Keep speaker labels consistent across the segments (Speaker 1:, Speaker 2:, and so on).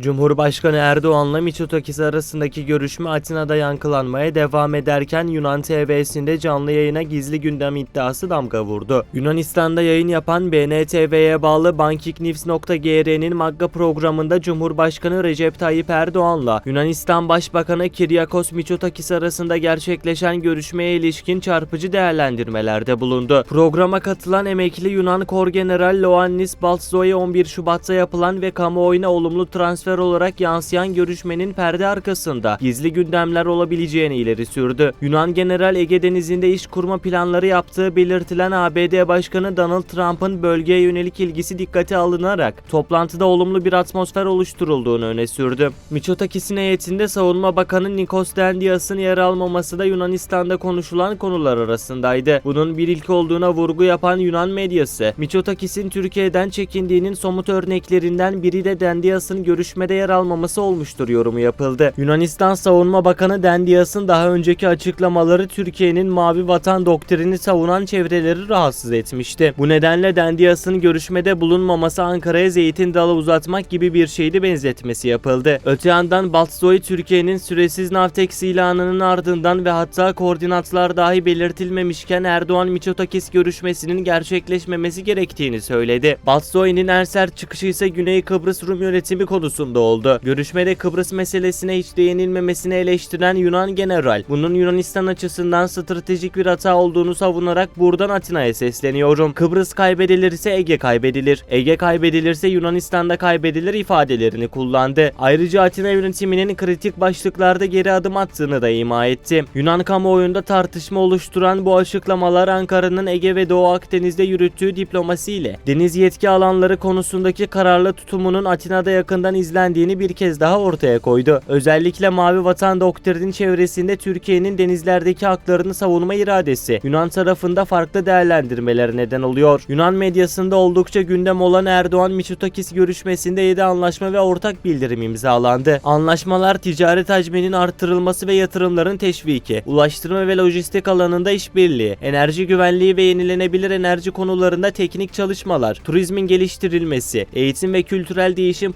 Speaker 1: Cumhurbaşkanı Erdoğan'la Mitsotakis arasındaki görüşme Atina'da yankılanmaya devam ederken Yunan TV'sinde canlı yayına gizli gündem iddiası damga vurdu. Yunanistan'da yayın yapan BNTV'ye bağlı bankiknews.gr'nin Magga programında Cumhurbaşkanı Recep Tayyip Erdoğan'la Yunanistan Başbakanı Kyriakos Mitsotakis arasında gerçekleşen görüşmeye ilişkin çarpıcı değerlendirmelerde bulundu. Programa katılan emekli Yunan Korgeneral Loannis Baltzoy 11 Şubat'ta yapılan ve kamuoyuna olumlu transfer olarak yansıyan görüşmenin perde arkasında gizli gündemler olabileceğini ileri sürdü. Yunan General Ege Denizi'nde iş kurma planları yaptığı belirtilen ABD Başkanı Donald Trump'ın bölgeye yönelik ilgisi dikkate alınarak toplantıda olumlu bir atmosfer oluşturulduğunu öne sürdü. Mitsotakis'in heyetinde Savunma Bakanı Nikos Dendias'ın yer almaması da Yunanistan'da konuşulan konular arasındaydı. Bunun bir ilk olduğuna vurgu yapan Yunan medyası, Mitsotakis'in Türkiye'den çekindiğinin somut örneklerinden biri de Dendias'ın görüşmede yer almaması olmuştur yorumu yapıldı. Yunanistan Savunma Bakanı Dendias'ın daha önceki açıklamaları Türkiye'nin Mavi Vatan doktrini savunan çevreleri rahatsız etmişti. Bu nedenle Dendias'ın görüşmede bulunmaması Ankara'ya zeytin dalı uzatmak gibi bir şeydi benzetmesi yapıldı. Öte yandan Baltzoy Türkiye'nin süresiz Navtex ilanının ardından ve hatta koordinatlar dahi belirtilmemişken Erdoğan Mitsotakis görüşmesinin gerçekleşmemesi gerektiğini söyledi. Baltzoy'un en sert çıkışı ise Güney Kıbrıs Rum yönetimi konusunda oldu. Görüşmede Kıbrıs meselesine hiç değinilmemesini eleştiren Yunan general, bunun Yunanistan açısından stratejik bir hata olduğunu savunarak buradan Atina'ya sesleniyorum. Kıbrıs kaybedilirse Ege kaybedilir. Ege kaybedilirse Yunanistan'da kaybedilir ifadelerini kullandı. Ayrıca Atina yönetiminin kritik başlıklarda geri adım attığını da ima etti. Yunan kamuoyunda tartışma oluşturan bu açıklamalar Ankara'nın Ege ve Doğu Akdeniz'de yürüttüğü diplomasiyle deniz yetki alanları konusundaki kararlı tutumunun Atina'da yakından izlendiğini bir kez daha ortaya koydu. Özellikle Mavi Vatan doktrinin çevresinde Türkiye'nin denizlerdeki haklarını savunma iradesi Yunan tarafında farklı değerlendirmelere neden oluyor. Yunan medyasında oldukça gündem olan Erdoğan Mitsotakis görüşmesinde 7 anlaşma ve ortak bildirim imzalandı. Anlaşmalar ticaret hacminin artırılması ve yatırımların teşviki, ulaştırma ve lojistik alanında işbirliği, enerji güvenliği ve yenilenebilir enerji konularında teknik çalışmalar, turizmin geliştirilmesi, eğitim ve kültürel değişim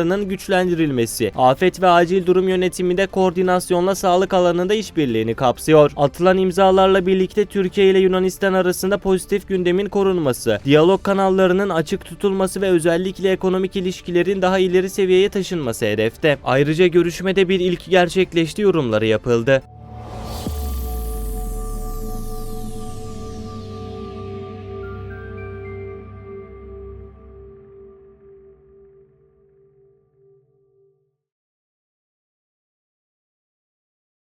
Speaker 1: programlarının güçlendirilmesi, afet ve acil durum yönetiminde koordinasyonla sağlık alanında işbirliğini kapsıyor. Atılan imzalarla birlikte Türkiye ile Yunanistan arasında pozitif gündemin korunması, diyalog kanallarının açık tutulması ve özellikle ekonomik ilişkilerin daha ileri seviyeye taşınması hedefte. Ayrıca görüşmede bir ilk gerçekleşti yorumları yapıldı.